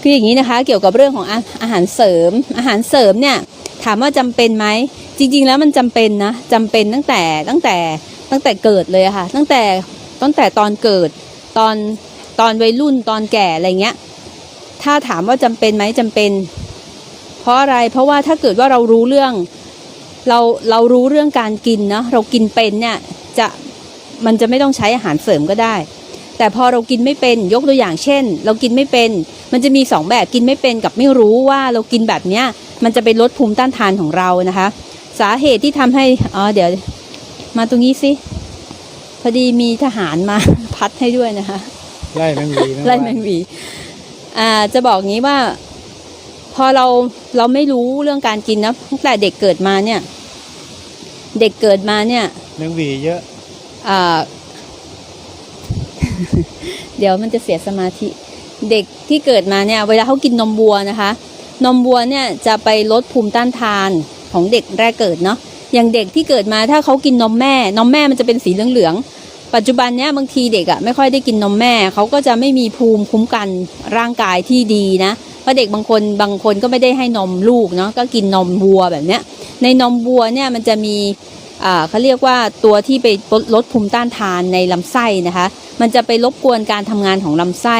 คืออย่างนี้นะคะเกี่ยวกับเรื่องของอาหารเสริม อาหารเสริมเนี่ยถามว่าจำเป็นไหมจริง ๆ แล้วมันจำเป็นนะจำเป็นตั้งแต่ตั้งแต่ตั้งแต่เกิดเลยค่ะ ตั้งแต่ตั้งแต่ตอนเกิดตอนตอนวัยรุ่นตอนแก่อะไรเงี้ย ถ้าถามว่าจำเป็นไหมจำเป็น เพราะอะไรเพราะว่าถ้าเกิดว่าเรารู้เรื่อง เราเรารู้เรื่องการกินเนาะเรากินเป็นเนี่ยจะมันจะไม่ต้องใช้อาหารเสริมก็ได้ แต่พอเรากินไม่เป็นยกตัวอย่างเช่น เรากินไม่เป็น มันจะมีสองแบบกินไม่เป็นกับไม่รู้ว่าเรากินแบบเนี้ยมันจะไปลดภูมิต้านทานของเรานะคะ สาเหตุที่ทำให้อ๋อเดี๋ยว มาตรงนี้สิพอดีมีทหารมาพัดให้ด้วยนะคะไล่แมงวีนะไล่แมงวีอ่าจะบอกงี้ว่า พอเราเราไม่รู้เรื่องการกินนะตั้งแต่เด็กเกิดมาเนี่ย เด็กเกิดมาเนี่ยแมงวีเยอะอ่า เดี๋ยวมันจะเสียสมาธิ เด็กที่เกิดมาเนี่ย เวลาเขากินนมวัวนะคะ นมวัวเนี่ยจะไปลดภูมิต้านทานของเด็กแรกเกิดเนาะ อย่างเด็กที่เกิดมาถ้าเขากินนมแม่ นมแม่มันจะเป็นสีเหลืองๆ ปัจจุบันเนี้ยบางทีเด็กอะ่ะไม่ค่อยได้กินนมแม่ เขาก็จะไม่มีภูมิคุ้มกันร่างกายที่ดีนะเพราะเด็กบางคนบางคนก็ไม่ได้ให้นมลูกเนาะก็กินนมวัวแบบเนี้ยในนมวัวเนี่ยมันจะมี เขาเรียกว่าตัวที่ไปลดลดภูมิต้านทานในลำไส้นะคะ มันจะไปรบกวนการทำงานของลำไส้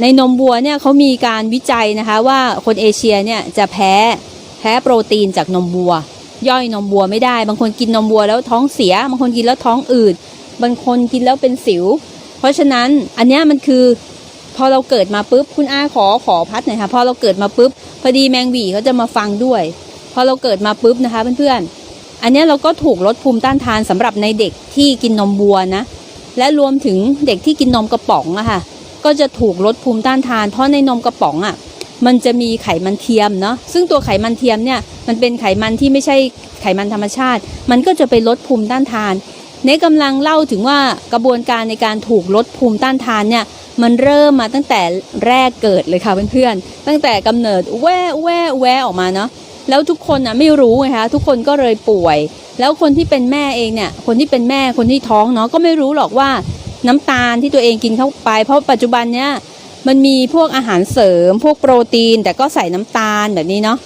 ในนมวัวเนี่ยเขามีการวิจัยนะคะว่าคนเอเชียเนี่ยจะแพ้แพ้โปรตีนจากนมวัว ย่อยนมวัวไม่ได้ บางคนกินนมวัวแล้วท้องเสีย บางคนกินแล้วท้องอืด บางคนกินแล้วเป็นสิว เพราะฉะนั้นอันนี้มันคือพอเราเกิดมาปุ๊บคุณอาขอขอพัดหน่อยค่ะพอเราเกิดมาปุ๊บพอดีแมงวีเขาจะมาฟังด้วย พอเราเกิดมาปุ๊บนะคะเพื่อนๆ อันนี้เราก็ถูกลดภูมิต้านทานสำหรับในเด็กที่กินนมวัวนะ และรวมถึงเด็กที่กินนมกระป๋องอะค่ะ ก็จะถูกลดภูมิต้านทาน เพราะในนมกระป๋องอะมันจะมีไขมันเทียมเนาะ ซึ่งตัวไขมันเทียมเนี่ยมันเป็นไขมันที่ไม่ใช่ไขมันธรรมชาติ มันก็จะไปลดภูมิต้านทานในกำลังเล่าถึงว่ากระบวนการในการถูกลดภูมิต้านทานเนี่ยมันเริ่มมาตั้งแต่แรกเกิดเลยค่ะเพื่อนๆ ตั้งแต่กำเนิดแว่แว่แว่ออกมาเนาะ แล้วทุกคนอะไม่รู้ไงคะทุกคนก็เลยป่วย แล้วคนที่เป็นแม่เองเนี่ยคนที่เป็นแม่คนที่ท้องเนาะก็ไม่รู้หรอกว่าน้ำตาลที่ตัวเองกินเข้าไป เพราะปัจจุบันเนี้ยมันมีพวกอาหารเสริม พวกโปรตีน แต่ก็ใส่น้ำตาลแบบนี้เนาะ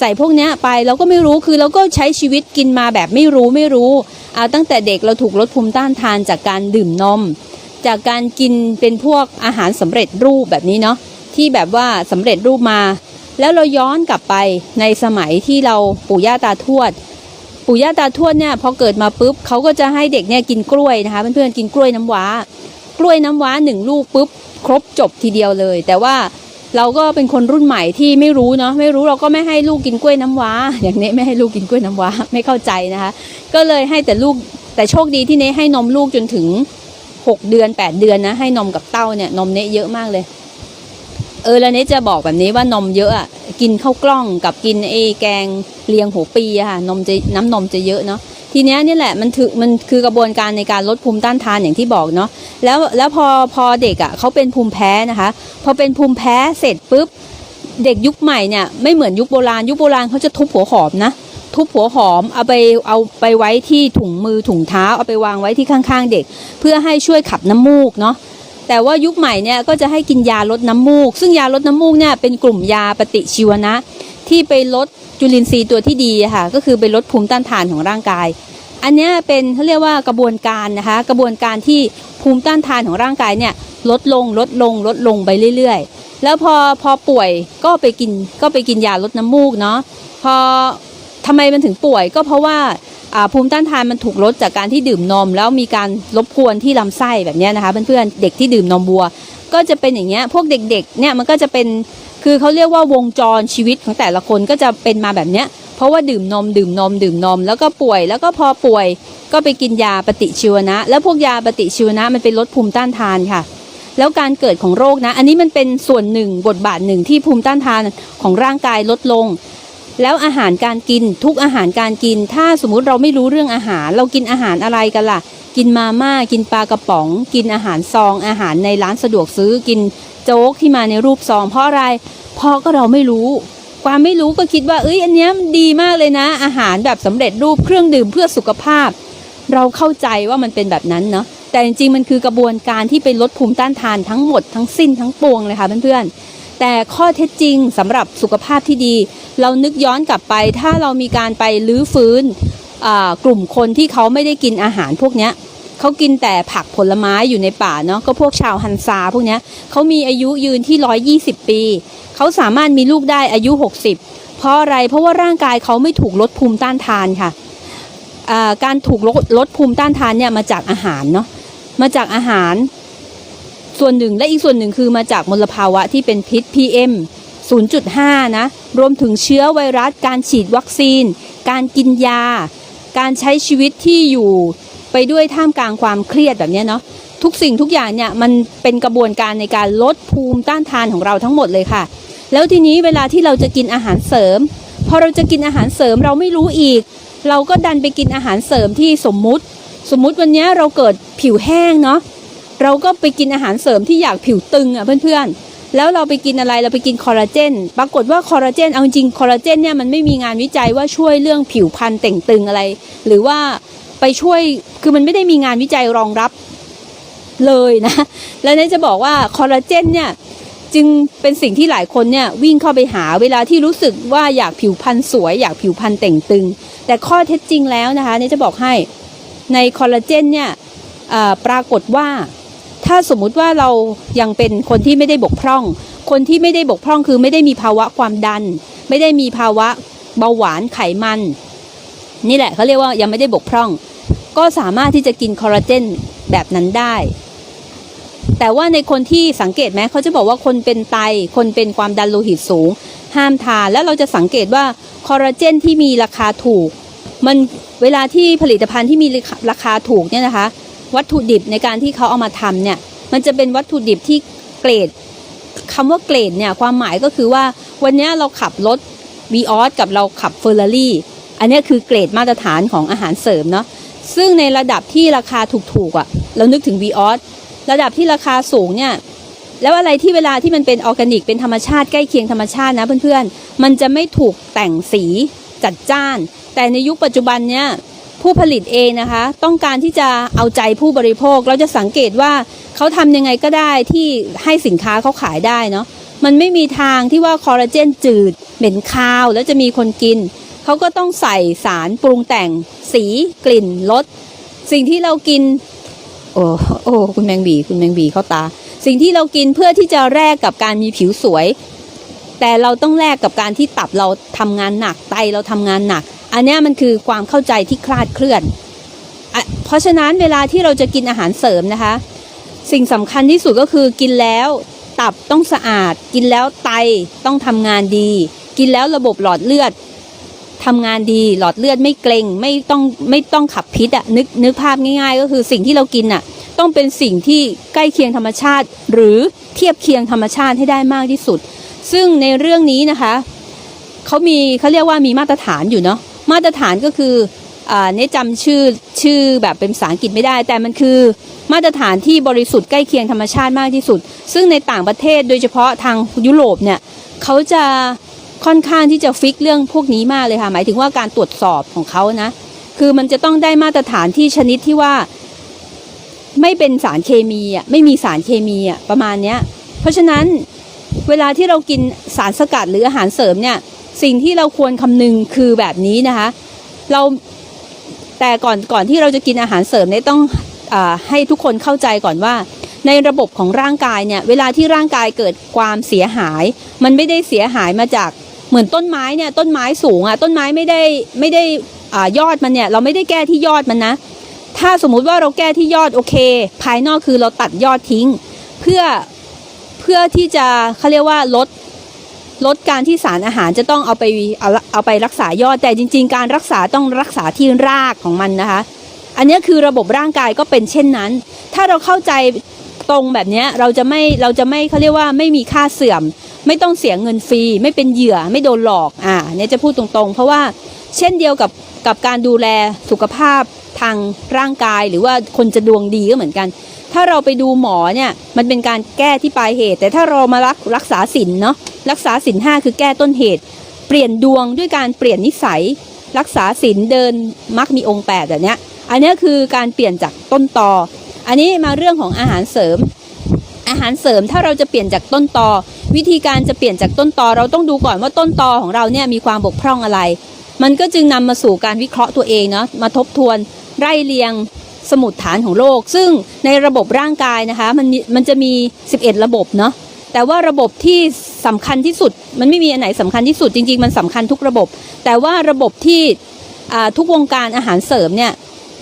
ใส่พวกเนี้ยไปเราก็ไม่รู้คือเราก็ใช้ชีวิตกินมาแบบไม่รู้ไม่รู้เอาตั้งแต่เด็กเราถูกลดภูมิต้านทานจากการดื่มนม จากการกินเป็นพวกอาหารสำเร็จรูปแบบนี้เนาะที่แบบว่าสำเร็จรูปมา แล้วเราย้อนกลับไปในสมัยที่เราปู่ย่าตาทวด ปู่ย่าตาทวดเนี่ยพอเกิดมาปุ๊บเขาก็จะให้เด็กเนี่ยกินกล้วยนะคะเพื่อนๆกินกล้วยน้ำว้า กล้วยน้ำว้าหนึ่งลูกปุ๊บครบจบทีเดียวเลย แต่ว่าเราก็เป็นคนรุ่นใหม่ที่ไม่รู้เนาะไม่รู้เราก็ไม่ให้ลูกกินกล้วยน้ำว้า อย่างนี้ไม่ให้ลูกกินกล้วยน้ำว้าไม่เข้าใจนะคะ ก็เลยให้แต่ลูกแต่โชคดีที่เนให้นมลูกจนถึง 6 เดือน 8 เดือนนะให้นมกับเต้าเนี่ยนมเนเยอะมากเลย เออแล้วเนจะบอกแบบนี้ว่านมเยอะอะกินข้าวกล้องกับกินไอ้แกงเลียงหัวปีอะค่ะนมจะน้ำนมจะเยอะเนาะทีเนี้ยนี่แหละมันถือมันคือกระบวนการในการลดภูมิต้านทานอย่างที่บอกเนาะแล้วแล้วพอพอเด็กอะเขาเป็นภูมิแพ้นะคะพอเป็นภูมิแพ้เสร็จปุ๊บเด็กยุคใหม่เนี่ยไม่เหมือนยุคโบราณยุคโบราณเขาจะทุบหัวหอมนะทุบหัวหอมเอาไปเอาไปไว้ที่ถุงมือถุงเท้าเอาไปวางไว้ที่ข้างๆเด็ก เพื่อให้ช่วยขับน้ำมูกเนาะ แต่ว่ายุคใหม่เนี่ยก็จะให้กินยาลดน้ำมูก ซึ่งยาลดน้ำมูกเนี่ยเป็นกลุ่มยาปฏิชีวนะ ที่ไปลดจุลินทรีย์ตัวที่ดีค่ะ ก็คือไปลดภูมิต้านทานของร่างกาย อันนี้เป็นเขาเรียกว่ากระบวนการนะคะ กระบวนการที่ภูมิต้านทานของร่างกายเนี่ยลดลงลดลงลดลงไปเรื่อยๆ แล้วพอพอป่วยก็ไปกินก็ไปกินยาลดน้ำมูกเนาะพอทำไมมันถึงป่วยก็เพราะว่า ภูมิต้านทานมันถูกลดจากการที่ดื่มนม แล้วมีการรบกวนที่ลำไส้แบบนี้นะคะเพื่อนๆเด็กที่ดื่มนมวัว ก็จะเป็นอย่างเงี้ยพวกเด็กๆเนี่ยมันก็จะเป็นคือเขาเรียกว่าวงจรชีวิตของแต่ละคนก็จะเป็นมาแบบเนี้ยเพราะว่าดื่มนม ดื่มนม ดื่มนม แล้วก็ป่วยแล้วก็พอป่วย ก็ไปกินยาปฏิชีวนะ แล้วพวกยาปฏิชีวนะมันเป็นลดภูมิต้านทานค่ะ แล้วการเกิดของโรคนะ อันนี้มันเป็นส่วนหนึ่งบทบาทหนึ่งที่ภูมิต้านทานของร่างกายลดลง แล้วอาหารการกินทุกอาหารการกิน ถ้าสมมุติเราไม่รู้เรื่องอาหาร เรากินอาหารอะไรกันล่ะ กินมาม่ากินปลากระป๋อง กินอาหารซอง อาหารในร้านสะดวกซื้อกินโจ๊กที่มาในรูปซอง เพราะอะไรเพราะก็เราไม่รู้ ความไม่รู้ก็คิดว่าเอ้ยอันนี้มันดีมากเลยนะ อาหารแบบสำเร็จรูปเครื่องดื่มเพื่อสุขภาพ เราเข้าใจว่ามันเป็นแบบนั้นเนาะแต่จริงๆมันคือกระบวนการที่ไปลดภูมิต้านทานทั้งหมดทั้งสิ้นทั้งปวงเลยค่ะเพื่อนๆแต่ข้อเท็จจริงสำหรับสุขภาพที่ดี เรานึกย้อนกลับไป ถ้าเรามีการไปลื้อฟื้นกลุ่มคนที่เขาไม่ได้กินอาหารพวกนี้เขากินแต่ผักผลไม้อยู่ในป่าเนาะก็พวกชาวฮันซาพวกนี้เขามีอายุยืนที่ 120 ปี เขาสามารถมีลูกได้อายุ 60 เพราะอะไรเพราะว่าร่างกายเขาไม่ถูกลดภูมิต้านทานค่ะการถูกลดลดภูมิต้านทานเนี่ยมาจากอาหารเนาะมาจากอาหารส่วนหนึ่งและอีกส่วนหนึ่งคือมาจากมลภาวะที่เป็นพิษ PM 0.5 นะ รวมถึงเชื้อไวรัส การฉีดวัคซีน การกินยา การใช้ชีวิตที่อยู่ไปด้วยท่ามกลางความเครียดแบบนี้เนาะทุกสิ่งทุกอย่างเนี่ยมันเป็นกระบวนการในการลดภูมิต้านทานของเราทั้งหมดเลยค่ะ แล้วทีนี้เวลาที่เราจะกินอาหารเสริม พอเราจะกินอาหารเสริมเราไม่รู้อีก เราก็ดันไปกินอาหารเสริมที่สมมุติ สมมุติวันนี้เราเกิดผิวแห้งเนาะเราก็ไปกินอาหารเสริมที่อยากผิวตึงอะเพื่อนๆ แล้วเราไปกินอะไรเราไปกินคอลลาเจนปรากฏว่าคอลลาเจนเอาจริงคอลลาเจนเนี่ยมันไม่มีงานวิจัยว่าช่วยเรื่องผิวพรรณเต่งตึงอะไร หรือว่าไปช่วยคือมันไม่ได้มีงานวิจัยรองรับเลยนะ แล้วเนี่จะบอกว่าคอลลาเจนเนี่ยจึงเป็นสิ่งที่หลายคนเนี่ยวิ่งเข้าไปหาเวลาที่รู้สึกว่าอยากผิวพรรณสวย อยากผิวพรรณเต่งตึง แต่ข้อเท็จจริงแล้วนะคะเนี่จะบอกให้ในคอลลาเจนเนี่ยปรากฏว่า ถ้าสมมุติว่าเรายังเป็นคนที่ไม่ได้บกพร่อง คนที่ไม่ได้บกพร่องคือไม่ได้มีภาวะความดัน ไม่ได้มีภาวะเบาหวานไขมัน นี่แหละเขาเรียกว่ายังไม่ได้บกพร่อง ก็สามารถที่จะกินคอลลาเจนแบบนั้นได้ แต่ว่าในคนที่สังเกตไหมเขาจะบอกว่าคนเป็นไต คนเป็นความดันโลหิตสูง ห้ามทานแล้วเราจะสังเกตว่าคอลลาเจนที่มีราคาถูก มันเวลาที่ผลิตภัณฑ์ที่มีราคาถูกเนี่ยนะคะ วัตถุดิบในการที่เขาเอามาทำเนี่ยมันจะเป็นวัตถุดิบที่เกรดคำว่าเกรดเนี่ยความหมายก็คือว่าวันนี้เราขับรถวีออสกับเราขับเฟอร์รารี่อันนี้คือเกรดมาตรฐานของอาหารเสริมเนาะซึ่งในระดับที่ราคาถูกๆอะ่ะเรานึกถึงวีออสระดับที่ราคาสูงเนี่ยแล้วอะไรที่เวลาที่มันเป็นออร์แกนิกเป็นธรรมชาติใกล้เคียงธรรมชาตินะเพื่อนๆ มันจะไม่ถูกแต่งสีจัดจ้าน แต่ในยุคปัจจุบันเนี่ย ผู้ผลิตเองนะคะ ต้องการที่จะเอาใจผู้บริโภค เราจะสังเกตว่าเขาทำยังไงก็ได้ที่ให้สินค้าเขาขายได้เนาะมันไม่มีทางที่ว่าคอลลาเจนจืด เหม็นคาว แล้วจะมีคนกิน เขาก็ต้องใส่สารปรุงแต่ง สีกลิ่นรสสิ่งที่เรากิน โอ้โอ้คุณแมงบีคุณแมงบีเข้าตา สิ่งที่เรากินเพื่อที่จะแลกกับการมีผิวสวย แต่เราต้องแลกกับการที่ตับเราทำงานหนักไตเราทำงานหนัก อันนี้มันคือความเข้าใจที่คลาดเคลื่อนอเพราะฉะนั้นเวลาที่เราจะกินอาหารเสริมนะคะ สิ่งสำคัญที่สุดก็คือกินแล้วตับต้องสะอาด กินแล้วไตต้องทำงานดี กินแล้วระบบหลอดเลือดทำงานดีหลอดเลือดไม่เกร็งไม่ต้องไม่ต้องขับพิษอะนึกนึกภาพง่าย ๆ ก็คือสิ่งที่เรากินอะต้องเป็นสิ่งที่ใกล้เคียงธรรมชาติ หรือเทียบเคียงธรรมชาติให้ได้มากที่สุด ซึ่งในเรื่องนี้นะคะเขามีเขาเรียกว่ามีมาตรฐานอยู่เนาะมาตรฐานก็คือเนี่ยจำชื่อชื่อแบบเป็นภาษาอังกฤษไม่ได้ แต่มันคือมาตรฐานที่บริสุทธิ์ใกล้เคียงธรรมชาติมากที่สุด ซึ่งในต่างประเทศโดยเฉพาะทางยุโรปเนี่ยเขาจะค่อนข้างที่จะฟิกเรื่องพวกนี้มากเลยค่ะ หมายถึงว่าการตรวจสอบของเขานะ คือมันจะต้องได้มาตรฐานที่ชนิดที่ว่า ไม่เป็นสารเคมีอะไม่มีสารเคมีอะประมาณเนี้ย เพราะฉะนั้น เวลาที่เรากินสารสกัดหรืออาหารเสริมเนี่ย สิ่งที่เราควรคำนึงคือแบบนี้นะคะ เราแต่ก่อนก่อนที่เราจะกินอาหารเสริมเนี่ยต้องอให้ทุกคนเข้าใจก่อนว่า ในระบบของร่างกายเนี่ย เวลาที่ร่างกายเกิดความเสียหาย มันไม่ได้เสียหายมาจากเหมือนต้นไม้เนี่ยต้นไม้สูงอะต้นไม้ไม่ได้ไม่ได้อยอดมันเนี่ยเราไม่ได้แก้ที่ยอดมันนะ ถ้าสมมุติว่าเราแก้ที่ยอดโอเค ภายนอกคือเราตัดยอดทิ้ง เพื่อ พื่อที่จะเขาเรียกว่าลดลดการที่สารอาหารจะต้องเอาไปเอาเอาไปรักษายอดแต่จริง ๆ การรักษาต้องรักษาที่รากของมันนะคะ อันนี้คือระบบร่างกายก็เป็นเช่นนั้น ถ้าเราเข้าใจตรงแบบนี้เราจะไม่เราจะไม่เขาเรียกว่าไม่มีค่าเสื่อม ไม่ต้องเสียเงินฟรี ไม่เป็นเหยื่อไม่โดนหลอกอ่าเนี่ยจะพูดตรงๆ เพราะว่าเช่นเดียวกับกับการดูแลสุขภาพทางร่างกายหรือว่าคนจะดวงดีก็เหมือนกัน ถ้าเราไปดูหมอเนี่ยมันเป็นการแก้ที่ปลายเหตุ แต่ถ้าเรามารักรักษาศีลเนาะรักษาศีลห้าคือแก้ต้นเหตุ เปลี่ยนดวงด้วยการเปลี่ยนนิสัย รักษาศีลเดินมักมีองค์แปดแบบเนี้ยอันนี้คือการเปลี่ยนจากต้นตออันนี้มาเรื่องของอาหารเสริม อาหารเสริมถ้าเราจะเปลี่ยนจากต้นตอวิธีการจะเปลี่ยนจากต้นตอเราต้องดูก่อนว่าต้นตอของเราเนี่ยมีความบกพร่องอะไร มันก็จึงนำมาสู่การวิเคราะห์ตัวเองเนาะมาทบทวนไล่เรียง สมุดฐานของโลก ซึ่งในระบบร่างกายนะคะมันมันจะมี 11 ระบบเนาะแต่ว่าระบบที่สำคัญที่สุด มันไม่มีอันไหนสำคัญที่สุดจริง ๆ มันสำคัญทุกระบบ แต่ว่าระบบที่ทุกวงการอาหารเสริมเนี่ย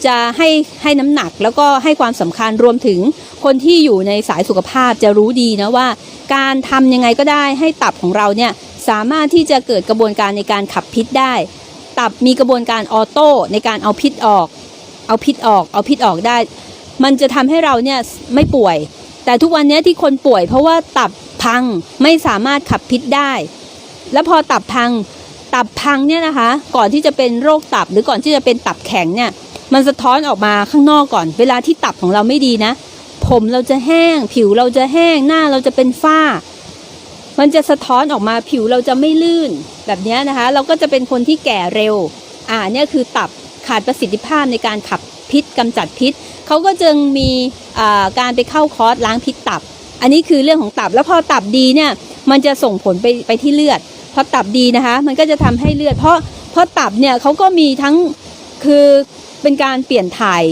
จะให้ให้น้ำหนักแล้วก็ให้ความสำคัญรวมถึงคนที่อยู่ในสายสุขภาพจะรู้ดีนะว่า การทำยังไงก็ได้ให้ตับของเราเนี่ยสามารถที่จะเกิดกระบวนการในการขับพิษได้ ตับมีกระบวนการออโต้ในการเอาพิษออก เอาพิษออก เอาพิษออกได้ มันจะทำให้เราเนี่ยไม่ป่วย แต่ทุกวันนี้ที่คนป่วย เพราะว่าตับพังไม่สามารถขับพิษได้ แล้วพอตับพังตับพังเนี่ยนะคะ ก่อนที่จะเป็นโรคตับหรือก่อนที่จะเป็นตับแข็งเนี่ย มันสะท้อนออกมาข้างนอกก่อน เวลาที่ตับของเราไม่ดีนะ ผมเราจะแห้ง ผิวเราจะแห้งหน้าเราจะเป็นฝ้า มันจะสะท้อนออกมาผิวเราจะไม่ลื่นแบบนี้นะคะ เราก็จะเป็นคนที่แก่เร็ว อ่าเนี่ยคือตับ ขาดประสิทธิภาพในการขับพิษกำจัดพิษเขาก็จึงมีการไปเข้าคอร์สล้างพิษตับ อันนี้คือเรื่องของตับแล้วพอตับดีเนี่ยมันจะส่งผลไปไปที่เลือดพอตับดีนะคะ มันก็จะทำให้เลือด เพราะเพราะตับเนี่ยเขาก็มีทั้งคือเป็นการเปลี่ยนถ่าย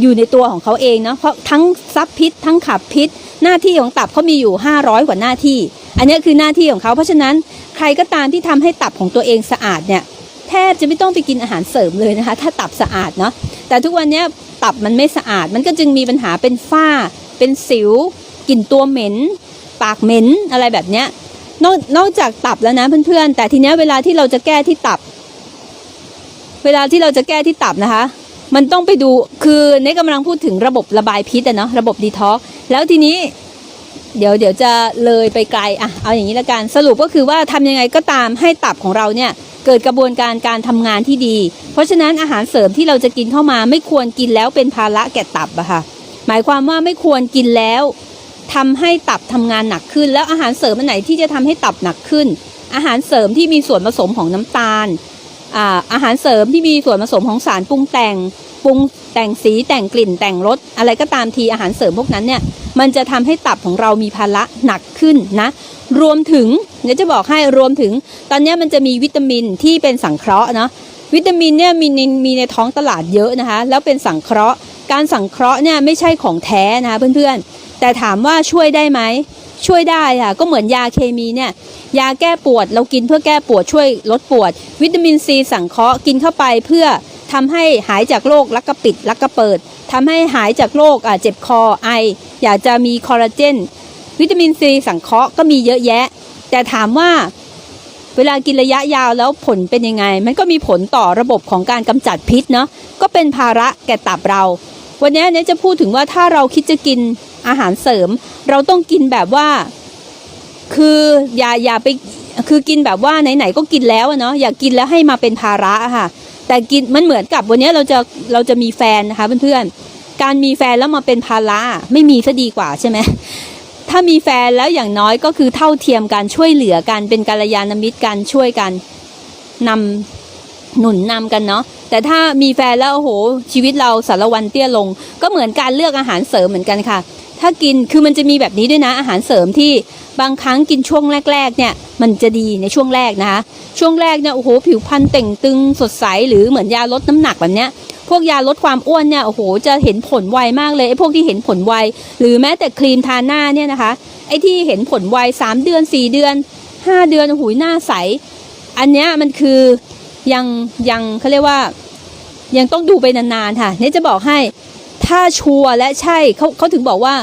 อยู่ในตัวของเขาเองเนาะเพราะทั้งซับพิษ ทั้งขับพิษ หน้าที่ของตับเขามีอยู่ 500 กว่าหน้าที่ อันนี้คือหน้าที่ของเขาเพราะฉะนั้นใครก็ตามที่ทำให้ตับของตัวเองสะอาดเนี่ย แทบจะไม่ต้องไปกินอาหารเสริมเลยนะคะ ถ้าตับสะอาดเนาะแต่ทุกวันนี้ตับมันไม่สะอาด มันก็จึงมีปัญหาเป็นฝ้า เป็นสิวกลิ่นตัวเหม็น ปากเหม็นอะไรแบบเนี้ยนอกนอกจากตับแล้วนะเพื่อนๆแต่ทีเนี้ยเวลาที่เราจะแก้ที่ตับ เวลาที่เราจะแก้ที่ตับนะคะ มันต้องไปดูคือเนกกำลังพูดถึงระบบระบายพิษอะเนาะระบบดีท็อกแล้วทีนี้ เดี๋ยวเดี๋ยวจะเลยไปไกลอะเอาอย่างนี้ละกันสรุปก็คือว่าทำยังไงก็ตามให้ตับของเราเนี่ย เกิดกระบวนการการทำงานที่ดี เพราะฉะนั้นอาหารเสริมที่เราจะกินเข้ามาไม่ควรกินแล้วเป็นภาระแก่ตับอะค่ะหมายความว่าไม่ควรกินแล้วทำให้ตับทำงานหนักขึ้น แล้วอาหารเสริมอันไหนที่จะทำให้ตับหนักขึ้น อาหารเสริมที่มีส่วนผสมของน้ำตาล อาอาหารเสริมที่มีส่วนผสมของสารปรุงแต่งปรุงแต่งสีแต่งกลิ่นแต่งรสอะไรก็ตามทีอาหารเสริมพวกนั้นเนี่ยมันจะทำให้ตับของเรามีภาระหนักขึ้นนะ รวมถึงเดี๋ยวจะบอกให้รวมถึง ตอนนี้มันจะมีวิตามินที่เป็นสังเคราะห์เนาะวิตามินเนี่ยมีในมีในท้องตลาดเยอะนะคะ แล้วเป็นสังเคราะห์ การสังเคราะห์เนี่ยไม่ใช่ของแท้นะคะเพื่อนๆ แต่ถามว่าช่วยได้ไหมช่วยได้ค่ะก็เหมือนยาเคมีเนี่ย ยาแก้ปวด เรากินเพื่อแก้ปวดช่วยลดปวด วิตามินซีสังเคราะห์กินเข้าไปเพื่อทำให้หายจากโรคลักกระปิดลักกระเปิดทำให้หายจากโรคอ่าเจ็บคอไอ อยากจะมีคอลลาเจน วิตามินซีสังเคราะห์ก็มีเยอะแยะ แต่ถามว่าเวลากินระยะยาวแล้วผลเป็นยังไง มันก็มีผลต่อระบบของการกำจัดพิษเนาะก็เป็นภาระแก่ตับเรา วันนี้เนี่ยจะพูดถึงว่าถ้าเราคิดจะกินอาหารเสริม เราต้องกินแบบว่า คืออย่าอย่าไปคือกินแบบว่าไหนๆก็กินแล้วเนาะอย่ากินแล้วให้มาเป็นภาระค่ะ แต่กินมันเหมือนกับวันนี้เราจะเราจะมีแฟนนะคะเพื่อนๆการมีแฟนแล้วมาเป็นภาระไม่มีซะดีกว่าใช่ไหมถ้ามีแฟนแล้วอย่างน้อยก็คือเท่าเทียมกันช่วยเหลือกันเป็นกัลยาณมิตรกันช่วยกันนำหนุนนำกันเนาะแต่ถ้ามีแฟนแล้วโอ้โหชีวิตเราสารวันเตี้ยลง ก็เหมือนการเลือกอาหารเสริมเหมือนกันค่ะ ถ้ากินคือมันจะมีแบบนี้ด้วยนะอาหารเสริมที่บางครั้งกินช่วงแรก ๆ เนี่ย มันจะดีในช่วงแรกนะคะช่วงแรกเนี่ยโอ้โหผิวพรรณเต่งตึงสดใสหรือเหมือนยาลดน้ำหนักแบบเนี้ยพวกยาลดความอ้วนเนี่ยโอ้โหจะเห็นผลไวมากเลยไอ้พวกที่เห็นผลไวหรือแม้แต่ครีมทาหน้าเนี่ยนะคะไอ้ที่เห็นผลไวสามเดือนสี่เดือนห้าเดือนโอ้โหหน้าใส อันเนี้ยมันคือยังยังเขาเรียกว่ายังต้องดูไปนานๆค่ะเนี่ยจะบอกให้ ถ้าชัวร์และใช่เขาเขาถึงบอกว่า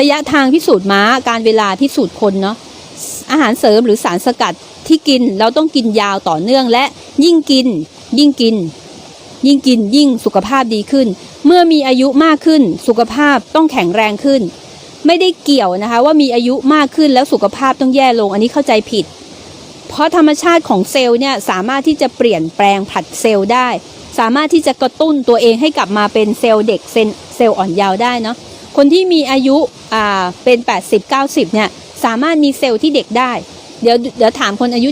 ระยะทางพิสูจน์ม้าการเวลาพิสูจน์คนเนาะอาหารเสริมหรือสารสกัดที่กินเราต้องกินยาวต่อเนื่องและยิ่งกิน ยิ่งกิน ยิ่งกินยิ่งสุขภาพดีขึ้น เมื่อมีอายุมากขึ้น สุขภาพต้องแข็งแรงขึ้น ไม่ได้เกี่ยวนะคะ ว่ามีอายุมากขึ้นแล้วสุขภาพต้องแย่ลงอันนี้เข้าใจผิด เพราะธรรมชาติของเซลล์เนี่ยสามารถที่จะเปลี่ยนแปลงผัดเซลล์ได้ สามารถที่จะกระตุ้นตัวเองให้กลับมาเป็นเซลล์เด็กเซลล์เซลอ่อนเยาว์ได้เนาะคนที่มีอายุอ่าเป็น 80 90 เนี่ยสามารถมีเซลล์ที่เด็กได้ เดี๋ยวเดี๋ยวถามคนอายุ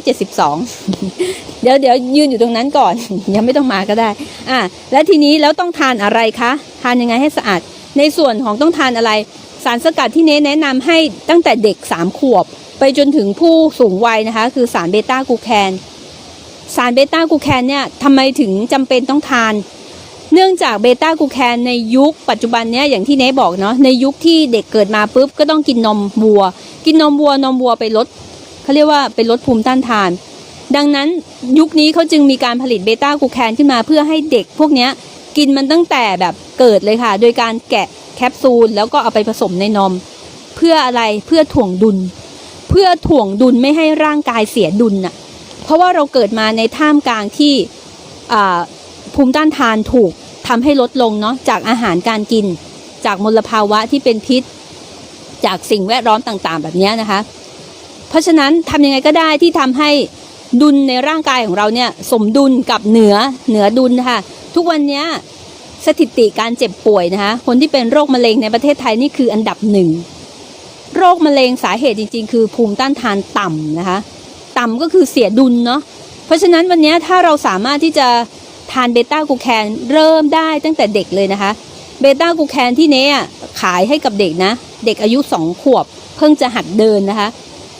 72 เดี๋ยวเดี๋ยวยืนอยู่ตรงนั้นก่อน ยังไม่ต้องมาก็ได้อะแล้วทีนี้แล้วต้องทานอะไรคะทานยังไงให้สะอาด ในส่วนของต้องทานอะไร สารสกัดที่เน้แนะนำให้ตั้งแต่เด็ก 3 ขวบ ไปจนถึงผู้สูงวัยนะคะ คือสารเบต้ากูแคน สารเบต้ากูแคนเนี่ยทำไมถึงจำเป็นต้องทาน เนื่องจากเบต้ากูแคนในยุคปัจจุบันเนี่ยอย่างที่เน้บอกเนาะในยุคที่เด็กเกิดมาปุ๊บก็ต้องกินนมวัว กินนมวัวนมวัวไปลดเขาเรียกว่าไปลดภูมิต้านทาน ดังนั้นยุคนี้เขาจึงมีการผลิตเบต้ากูแคนขึ้นมาเพื่อให้เด็กพวกเนี้ยกินมันตั้งแต่แบบเกิดเลยค่ะ โดยการแกะแคปซูลแล้วก็เอาไปผสมในนม เพื่ออะไรเพื่อถ่วงดุล เพื่อถ่วงดุลไม่ให้ร่างกายเสียดุลน่ะ เพราะว่าเราเกิดมาในท่ามกลางที่ภูมิต้านทานถูกทำให้ลดลงเนาะจากอาหารการกิน จากมลภาวะที่เป็นพิษ จากสิ่งแวดล้อมต่างๆ แบบนี้นะคะ เพราะฉะนั้นทำยังไงก็ได้ที่ทำให้ดุลในร่างกายของเราเนี่ยสมดุลกับเหนือเหนือดุลนะคะทุกวันนี้สถิติการเจ็บป่วยนะคะคนที่เป็นโรคมะเร็งในประเทศไทยนี่คืออันดับหนึ่งโรคมะเร็งสาเหตุจริง ๆ คือภูมิต้านทานต่ำนะคะ ต่ำก็คือเสียดุลเนาะเพราะฉะนั้นวันนี้ถ้าเราสามารถที่จะทานเบต้ากูแคนเริ่มได้ตั้งแต่เด็กเลยนะคะเบต้ากูแคนที่เนี้ยขายให้กับเด็กนะ เด็กอายุสองขวบ เพิ่งจะหัดเดินนะคะ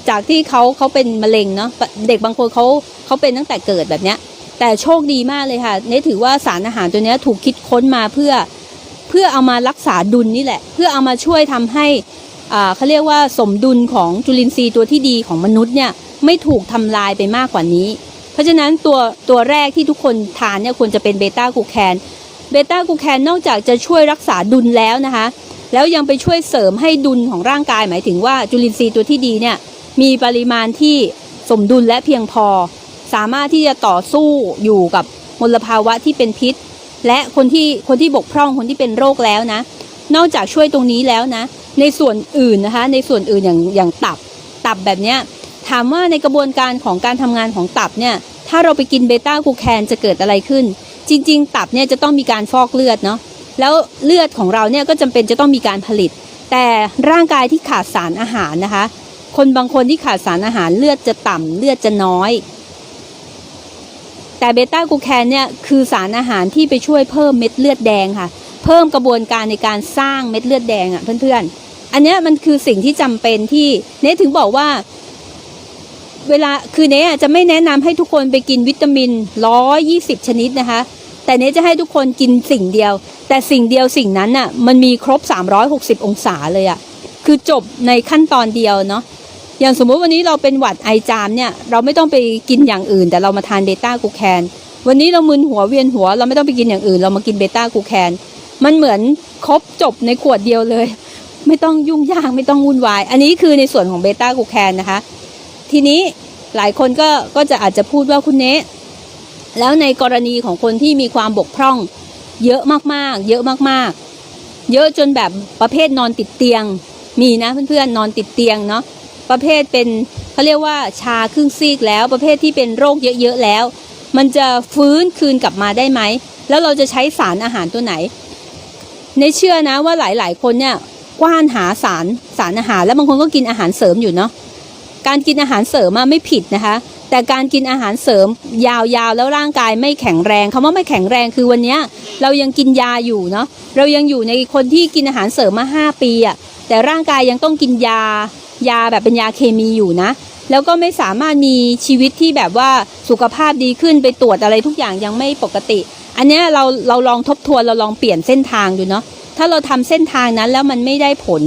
จากที่เขาเขาเป็นมะเร็งเนาะเด็กบางคนเขาเขาเป็นตั้งแต่เกิดแบบเนี้ย แต่โชคดีมากเลยค่ะเนยถือว่าสารอาหารตัวนี้ถูกคิดค้นมาเพื่อเพื่อเอามารักษาดุลนี่แหละ เพื่อเอามาช่วยทำให้อ่าเขาเรียกว่าสมดุลของจุลินทรีย์ตัวที่ดีของมนุษย์เนี่ย ไม่ถูกทำลายไปมากกว่านี้ เพราะฉะนั้นตัวตัวแรกที่ทุกคนทานเนี่ยควรจะเป็นเบต้ากูแคนเบต้ากูแคนนอกจากจะช่วยรักษาดุลแล้วนะคะ แล้วยังไปช่วยเสริมให้ดุลของร่างกายหมายถึงว่าจุลินทรีย์ตัวที่ดีเนี่ยมีปริมาณที่สมดุลและเพียงพอ สามารถที่จะต่อสู้อยู่กับมลภาวะที่เป็นพิษ และคนที่คนที่บกพร่องคนที่เป็นโรคแล้วนะ นอกจากช่วยตรงนี้แล้วนะ ในส่วนอื่นนะคะ ในส่วนอื่นอย่างอย่างตับ ตับแบบเนี้ย ถามว่าในกระบวนการของการทำงานของตับเนี่ย ถ้าเราไปกินเบต้ากูแคนจะเกิดอะไรขึ้น จริง ๆ ตับเนี่ยจะต้องมีการฟอกเลือดเนาะ แล้วเลือดของเราเนี่ยก็จำเป็นจะต้องมีการผลิต แต่ร่างกายที่ขาดสารอาหารนะคะ คนบางคนที่ขาดสารอาหารเลือดจะต่ำเลือดจะน้อย แต่เบต้ากูแคนเนี่ยคือสารอาหารที่ไปช่วยเพิ่มเม็ดเลือดแดงค่ะ เพิ่มกระบวนการในการสร้างเม็ดเลือดแดงอะเพื่อนๆ อันนี้มันคือสิ่งที่จำเป็นที่เนถึงบอกว่า เวลาคือเนทอะจะไม่แนะนำให้ทุกคนไปกินวิตามินร้อยยี่สิบชนิดนะคะ แต่เนทจะให้ทุกคนกินสิ่งเดียว แต่สิ่งเดียวสิ่งนั้นน่ะมันมีครบ 360 องศาเลยอะคือจบในขั้นตอนเดียวเนาะอย่างสมมุติวันนี้เราเป็นหวัดไอจามเนี่ยเราไม่ต้องไปกินอย่างอื่น แต่เรามาทานเบต้ากูแคนวันนี้เรามึนหัวเวียนหัว เราไม่ต้องไปกินอย่างอื่น เรามากินเบต้ากูแคนมันเหมือนครบจบในขวดเดียวเลย ไม่ต้องยุ่งยากไม่ต้องวุ่นวาย อันนี้คือในส่วนของเบต้ากูแคนนะคะ ทีนี้หลายคนก็ก็จะอาจจะพูดว่าคุณเนะแล้วในกรณีของคนที่มีความบกพร่อง เยอะมากๆ เยอะมากๆ เยอะจนแบบประเภทนอนติดเตียง มีนะเพื่อนๆนอนติดเตียงเนาะประเภทเป็นเขาเรียกว่าชาครึ่งซีกแล้วประเภทที่เป็นโรคเยอะๆแล้ว มันจะฟื้นคืนกลับมาได้ไหมแล้วเราจะใช้สารอาหารตัวไหน ในเชื่อนะว่าหลายๆ คนเนี่ยกว้านหาสารสารอาหาร แล้วบางคนก็กินอาหารเสริมอยู่เนาะ การกินอาหารเสริมอะไม่ผิดนะคะ แต่การกินอาหารเสริมยาวๆ แล้วร่างกายไม่แข็งแรงคำว่าไม่แข็งแรงคือวันนี้เรายังกินยาอยู่เนาะเรายังอยู่ในคนที่กินอาหารเสริมมา 5 ปีอะแต่ร่างกายยังต้องกินยายาแบบเป็นยาเคมีอยู่นะ แล้วก็ไม่สามารถมีชีวิตที่แบบว่าสุขภาพดีขึ้นไปตรวจอะไรทุกอย่างยังไม่ปกติ อันนี้เราเราลองทบทวนเราลองเปลี่ยนเส้นทางดูเนาะถ้าเราทำเส้นทางนั้นแล้วมันไม่ได้ผล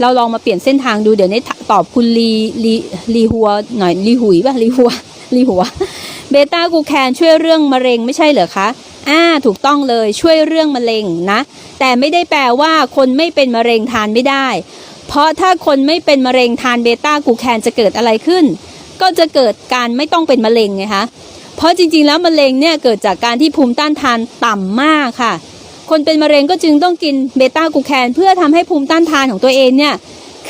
เราลองมาเปลี่ยนเส้นทางดูเดี๋ยวนี้ตอบคุณลีลีลีหัวหน่อยลีหุยป่ะลีหัวลีหัวเบต้ากูแคนช่วยเรื่องมะเร็งไม่ใช่เหรอคะอ่าถูกต้องเลยช่วยเรื่องมะเร็งนะ แต่ไม่ได้แปลว่าคนไม่เป็นมะเร็งทานไม่ได้ เพราะถ้าคนไม่เป็นมะเร็งทานเบต้ากูแคนจะเกิดอะไรขึ้น ก็จะเกิดการไม่ต้องเป็นมะเร็งไงคะเพราะจริงๆแล้วมะเร็งเนี่ยเกิดจากการที่ภูมิต้านทานต่ำมากค่ะ คนเป็นมะเร็งก็จึงต้องกินเบต้ากูแคนเพื่อทำให้ภูมิต้านทานของตัวเองเนี่ย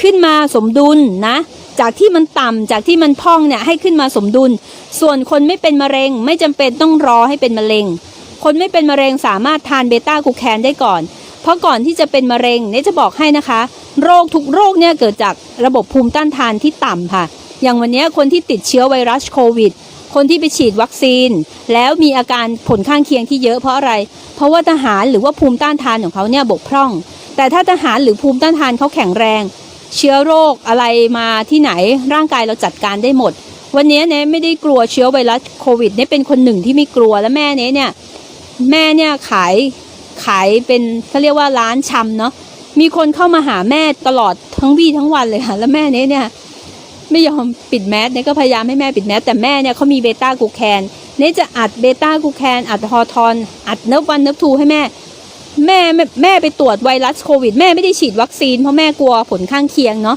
ขึ้นมาสมดุลนะ จากที่มันต่ำจากที่มันพองเนี่ยให้ขึ้นมาสมดุล ส่วนคนไม่เป็นมะเร็งไม่จำเป็นต้องรอให้เป็นมะเร็ง คนไม่เป็นมะเร็งสามารถทานเบต้ากูแคนได้ก่อน เพราะก่อนที่จะเป็นมะเร็งเนี่ยจะบอกให้นะคะ โรคทุกโรคเนี่ยเกิดจากระบบภูมิต้านทานที่ต่ำค่ะ อย่างวันนี้คนที่ติดเชื้อไวรัสโควิด คนที่ไปฉีดวัคซีน แล้วมีอาการผลข้างเคียงที่เยอะเพราะอะไร เพราะว่าทหารหรือว่าภูมิต้านทานของเขาเนี่ยบกพร่อง แต่ถ้าทหารหรือภูมิต้านทานเขาแข็งแรง เชื้อโรคอะไรมาที่ไหนร่างกายเราจัดการได้หมด วันนี้เนไม่ได้กลัวเชื้อไวรัสโควิดเน่เป็นคนหนึ่งที่ไม่กลัวและแม่เนเนี่ยแม่เนี่ยขายขายเป็นเขาเรียกว่าร้านชำเนาะมีคนเข้ามาหาแม่ตลอดทั้งวี่ทั้งวันเลยค่ะ แล้วแม่เนเนี่ย ไม่ยอมปิดแมสเน่ก็พยายามให้แม่ปิดแมสแต่แม่เนี่ยเขามีเบต้ากูแคนเน่จะอัดเบต้ากูแคนอัดฮอร์ทอนอัดเนิร์ฟวันเนิร์ฟทูให้แม่ แม่แม่ไปตรวจไวรัสโควิด แม่ไม่ได้ฉีดวัคซีนเพราะแม่กลัวผลข้างเคียงเนาะ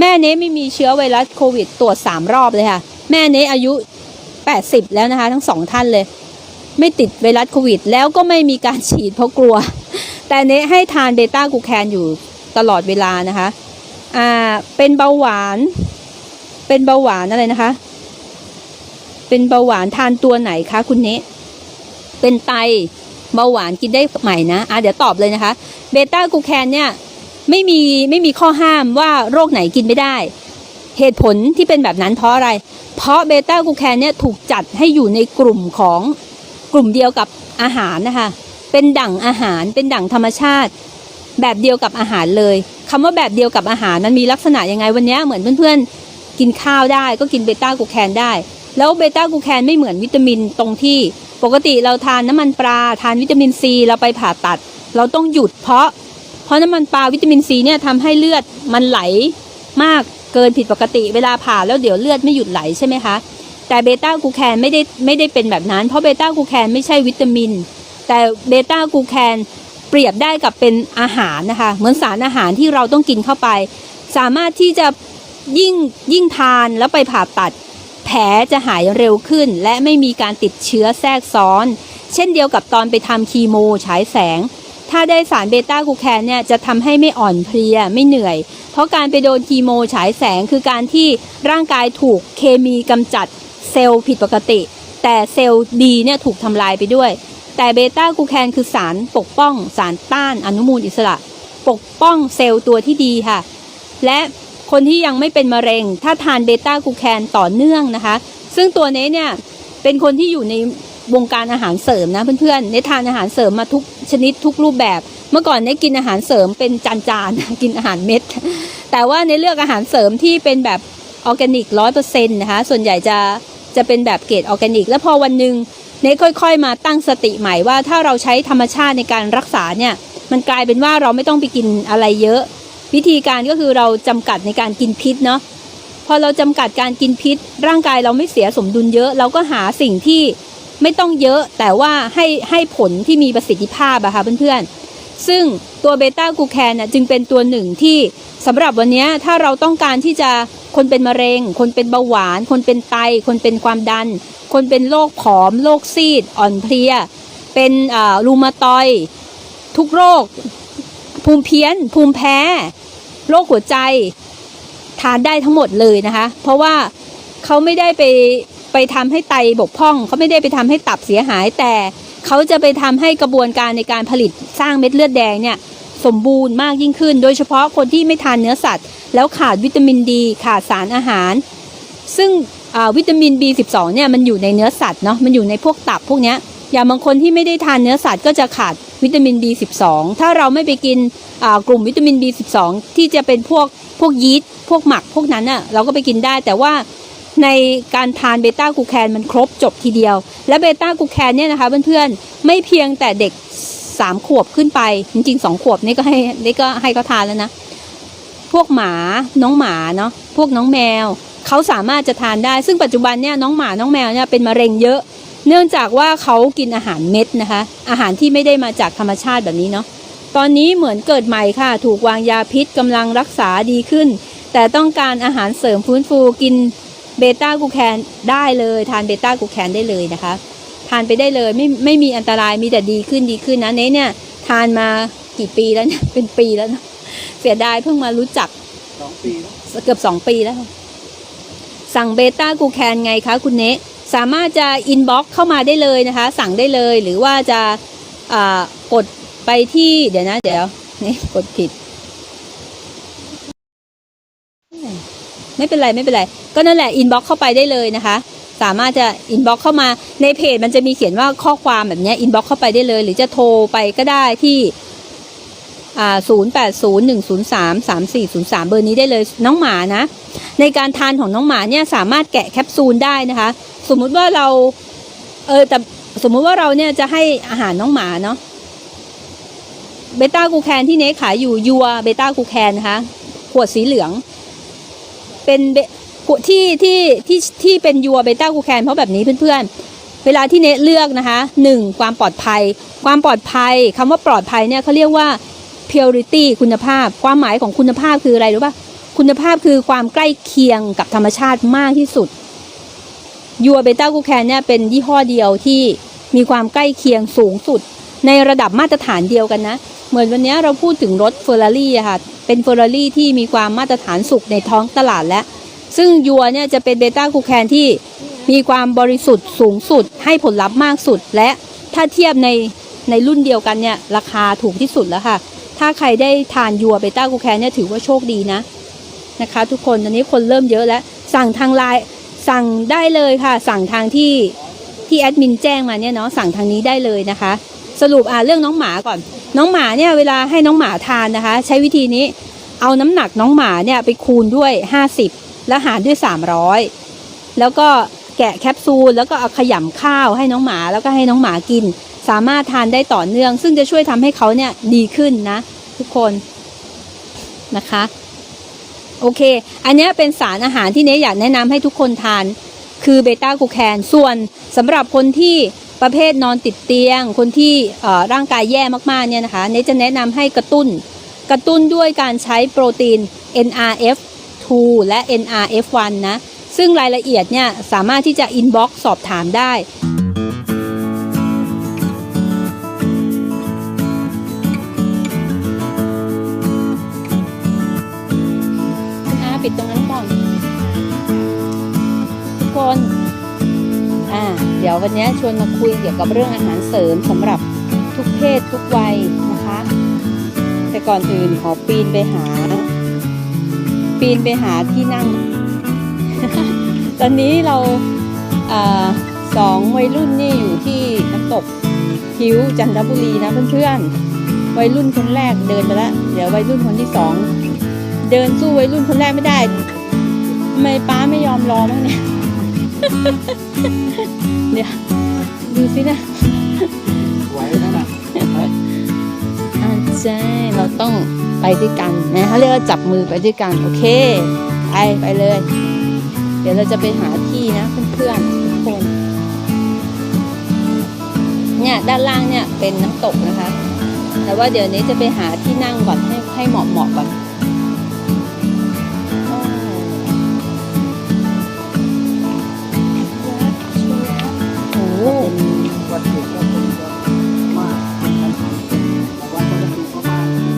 แม่เน้ไม่มีเชื้อไวรัสโควิดตรวจสามรอบเลยค่ะ แม่เน้อายุ 80 แล้วนะคะ ทั้งสองท่านเลย ไม่ติดไวรัสโควิด แล้วก็ไม่มีการฉีดเพราะกลัว แต่เน้ให้ทานเบต้ากูแคนอยู่ตลอดเวลานะคะ อ่า เป็นเบาหวาน เป็นเบาหวานอะไรนะคะ เป็นเบาหวานทานตัวไหนคะคุณเน้เป็นไตเบาหวานกินได้ใหม่นะอะเดี๋ยวตอบเลยนะคะ เบต้ากูแคนเนี่ยไม่มีไม่มีข้อห้ามว่าโรคไหนกินไม่ได้ เหตุผลที่เป็นแบบนั้นเพราะอะไร เพราะเบต้ากูแคนเนี่ยถูกจัดให้อยู่ในกลุ่มของกลุ่มเดียวกับอาหารนะคะ เป็นดั่งอาหาร เป็นดั่งธรรมชาติ แบบเดียวกับอาหารเลยคำว่าแบบเดียวกับอาหารมันมีลักษณะยังไงวันนี้เหมือนเพื่อนๆ กินข้าวได้ก็กินเบต้ากูแคนได้ แล้วเบต้ากูแคนไม่เหมือนวิตามินตรงที่ ปกติเราทานน้ำมันปลาทานวิตามินซีเราไปผ่าตัด เราต้องหยุดเพราะ เพราะน้ำมันปลาวิตามินซีเนี่ยทำให้เลือดมันไหลมากเกินผิดปกติเวลาผ่าแล้วเดี๋ยวเลือดไม่หยุดไหลใช่ไหมคะแต่เบต้ากูแคนไม่ได้ไม่ได้เป็นแบบนั้น เพราะเบต้ากูแคนไม่ใช่วิตามิน แต่เบต้ากูแคนเปรียบได้กับเป็นอาหารนะคะ เหมือนสารอาหารที่เราต้องกินเข้าไป สามารถที่จะ ยิ่งยิ่งทานแล้วไปผ่าตัด แผลจะหายเร็วขึ้น และไม่มีการติดเชื้อแทรกซ้อน เช่นเดียวกับตอนไปทำคีโมฉายแสง ถ้าได้สารเบต้ากูแคนเนี่ยจะทำให้ไม่อ่อนเพลียไม่เหนื่อย เพราะการไปโดนคีโมฉายแสงคือการที่ร่างกายถูกเคมีกำจัดเซลล์ผิดปกติ แต่เซลล์ดีเนี่ยถูกทำลายไปด้วย แต่เบต้ากูแคนคือสารปกป้อง สารต้านอนุมูลอิสระ ปกป้องเซลล์ตัวที่ดีค่ะ และ คนที่ยังไม่เป็นมะเร็ง ถ้าทานเบต้ากูแคนต่อเนื่องนะคะ ซึ่งตัวเนี้เนี่ยเป็นคนที่อยู่ในวงการอาหารเสริมนะเพื่อนๆเนทานอาหารเสริมมาทุกชนิดทุกรูปแบบ เมื่อก่อนเนกินอาหารเสริมเป็นจานๆกินอาหารเม็ด แต่ว่าในเลือกอาหารเสริมที่เป็นแบบออร์แกนิกร้อยเปอร์เซ็นต์นะคะ ส่วนใหญ่จะจะเป็นแบบเกรดออร์แกนิก แล้วพอวันหนึ่งเนค่อยๆ มาตั้งสติใหม่ว่าถ้าเราใช้ธรรมชาติในการรักษาเนี่ย มันกลายเป็นว่าเราไม่ต้องไปกินอะไรเยอะ วิธีการก็คือเราจำกัดในการกินพิษเนาะพอเราจำกัดการกินพิษ ร่างกายเราไม่เสียสมดุลเยอะ เราก็หาสิ่งที่ไม่ต้องเยอะ แต่ว่าให้ให้ผลที่มีประสิทธิภาพอะค่ะเพื่อนๆ ซึ่งตัวเบต้ากูแคนน่ะจึงเป็นตัวหนึ่งที่สำหรับวันนี้ถ้าเราต้องการที่จะคนเป็นมะเร็ง คนเป็นเบาหวาน คนเป็นไต คนเป็นความดัน คนเป็นโรคผอมโรคซีด อ่อนเพลีย เป็นอ่ารูมาตอย ทุกโรค ภูมิเพี้ยน ภูมิแพ้ โรคหัวใจทานได้ทั้งหมดเลยนะคะ เพราะว่าเขาไม่ได้ไปไปทำให้ไตบกพร่องเขาไม่ได้ไปทำให้ตับเสียหาย แต่เขาจะไปทำให้กระบวนการในการผลิตสร้างเม็ดเลือดแดงเนี่ยสมบูรณ์มากยิ่งขึ้น โดยเฉพาะคนที่ไม่ทานเนื้อสัตว์ แล้วขาดวิตามินดีขาดสารอาหาร ซึ่งวิตามิน B12 เนี่ยมันอยู่ในเนื้อสัตว์เนาะมันอยู่ในพวกตับพวกเนี้ยอย่างบางคนที่ไม่ได้ทานเนื้อสัตว์ก็จะขาด วิตามิน B12 ถ้าเราไม่ไปกินกลุ่มวิตามิน B12 ที่จะเป็นพวกพวกยีสต์พวกหมักพวกนั้นน่ะเราก็ไปกินได้แต่ว่าในการทานเบต้ากูแคนมันครบจบทีเดียว และเบต้ากูแคนเนี่ยนะคะเพื่อนๆไม่เพียงแต่เด็กสามขวบขึ้นไป จริงๆสองขวบนี่ก็ให้นี่ก็ให้เขาทานแล้วนะ พวกหมาน้องหมาเนาะพวกน้องแมวเขาสามารถจะทานได้ ซึ่งปัจจุบันเนี่ยน้องหมาน้องแมวเนี่ยเป็นมะเร็งเยอะ เนื่องจากว่าเขากินอาหารเม็ดนะคะ อาหารที่ไม่ได้มาจากธรรมชาติแบบนี้เนาะตอนนี้เหมือนเกิดใหม่ค่ะ ถูกวางยาพิษกำลังรักษาดีขึ้น แต่ต้องการอาหารเสริมฟื้นฟูกินเบต้ากูแคนได้เลยทานเบต้ากูแคนได้เลยนะคะ ทานไปได้เลยไม่ไม่มีอันตรายมีแต่ดีขึ้นดีขึ้นนะเน้เนี่ยทานมากี่ปีแล้วเนี่ยเป็นปีแล้วนะเสียดายเพิ่งมารู้จักสองปีแล้วเกือบสองปีแล้วค่ะสั่งเบต้ากูแคนไงคะคุณเนะ สามารถจะอินบ็อกเข้ามาได้เลยนะคะ สั่งได้เลยหรือว่าจะกดไปที่เดี๋ยวนะ เดี๋ยวนี่กดผิด ไม่เป็นไรไม่เป็นไร ก็นั่นแหละอินบ็อกเข้าไปได้เลยนะคะ สามารถจะอินบ็อกเข้ามาในเพจมันจะมีเขียนว่าข้อความแบบนี้อินบ็อกเข้าไปได้เลย หรือจะโทรไปก็ได้ที่อ่า0801033403เบอร์นี้ได้เลยน้องหมานะ ในการทานของน้องหมาเนี่ยสามารถแกะแคปซูลได้นะคะ สมมุติว่าเรา เออ แต่สมมุติว่าเราเนี่ยจะให้อาหารน้องหมาเนาะเบต้ากูแคนที่เนขายอยู่ยัวเบต้ากูแคนนะคะขวดสีเหลือง เป็นเบขวดที่ที่ที่ที่เป็นยัวเบต้ากูแคนเพราะแบบนี้เพื่อนๆ เวลาที่เนเลือกนะคะหนึ่งความปลอดภัย ความปลอดภัยคำว่าปลอดภัยเนี่ยเขาเรียกว่า purity คุณภาพ ความหมายของคุณภาพคืออะไรรู้ปะคุณภาพคือความใกล้เคียงกับธรรมชาติมากที่สุด ยัวเบต้ากูแคนเนี่ยเป็นยี่ห้อเดียวที่มีความใกล้เคียงสูงสุด ในระดับมาตรฐานเดียวกันนะ เหมือนวันนี้เราพูดถึงรถเฟอร์รารี่ค่ะ เป็นเฟอร์รารี่ที่มีความมาตรฐานสุขในท้องตลาดแล้วซึ่งยัวเนี่ยจะเป็นเบต้ากูแคนที่มีความบริสุทธิ์สูงสุด ให้ผลลัพธ์มากสุด และถ้าเทียบในในรุ่นเดียวกันเนี่ยราคาถูกที่สุดแล้วค่ะ ถ้าใครได้ทานยัวเบต้ากูแคนเนี่ยถือว่าโชคดีนะนะคะ ทุกคนตอนนี้คนเริ่มเยอะแล้วสั่งทางไลน์ สั่งได้เลยค่ะ สั่งทางที่ที่แอดมินแจ้งมาเนี่ยเนาะสั่งทางนี้ได้เลยนะคะ สรุปอ่าเรื่องน้องหมาก่อน น้องหมาเนี่ยเวลาให้น้องหมาทานนะคะ ใช้วิธีนี้เอาน้ำหนักน้องหมาเนี่ยไปคูณด้วย 50 แล้วหารด้วย 300 แล้วก็แกะแคปซูลแล้วก็เอาขยำข้าวให้น้องหมาแล้วก็ให้น้องหมากิน สามารถทานได้ต่อเนื่อง ซึ่งจะช่วยทำให้เขาเนี่ยดีขึ้นนะ ทุกคนนะคะ โอเค อันนี้เป็นสารอาหารที่เนยอยากแนะนำให้ทุกคนทาน คือเบต้ากูแคน ส่วนสำหรับคนที่ประเภทนอนติดเตียง คนที่ร่างกายแย่มากๆเนี่ยนะคะเนยจะแนะนำให้กระตุ้น กระตุ้นด้วยการใช้โปรตีน NRF2 และ NRF1 นะ ซึ่งรายละเอียดเนี่ยสามารถที่จะอินบ็อกซ์สอบถามได้ ดี๋ยววันนี้ชวนมาคุยเกี่ยวกับเรื่องอาหารเสริมสำหรับทุกเพศทุกวัยนะคะ แต่ก่อนอื่นขอปีนไปหา ปีนไปหาที่นั่ง ตอนนี้เราอสองวัยรุ่นนี่อยู่ที่น้ำตกหิวจันทบุรีนะเพื่อนๆวัยรุ่นคนแรกเดินไปแล้วเดี๋ยววัยรุ่นคนที่สองเดินสู้วัยรุ่นคนแรกไม่ได้ทำไมป้าไม่ยอมรอบ้างเนี่ย เดี๋ยวดูสินะไว้นั่นน่ะอาจารย์เราต้องไปด้วยกันนะเขาเรียกว่าจับมือไปด้วยกัน โอเค ไปไปเลย เดี๋ยวเราจะไปหาที่นะเพื่อนๆทุกคน เนี่ยด้านล่างเนี่ยเป็นน้ำตกนะคะ แต่ว่าเดี๋ยวนี้จะไปหาที่นั่งก่อนให้ให้เหมาะเหมาะๆก่อน 有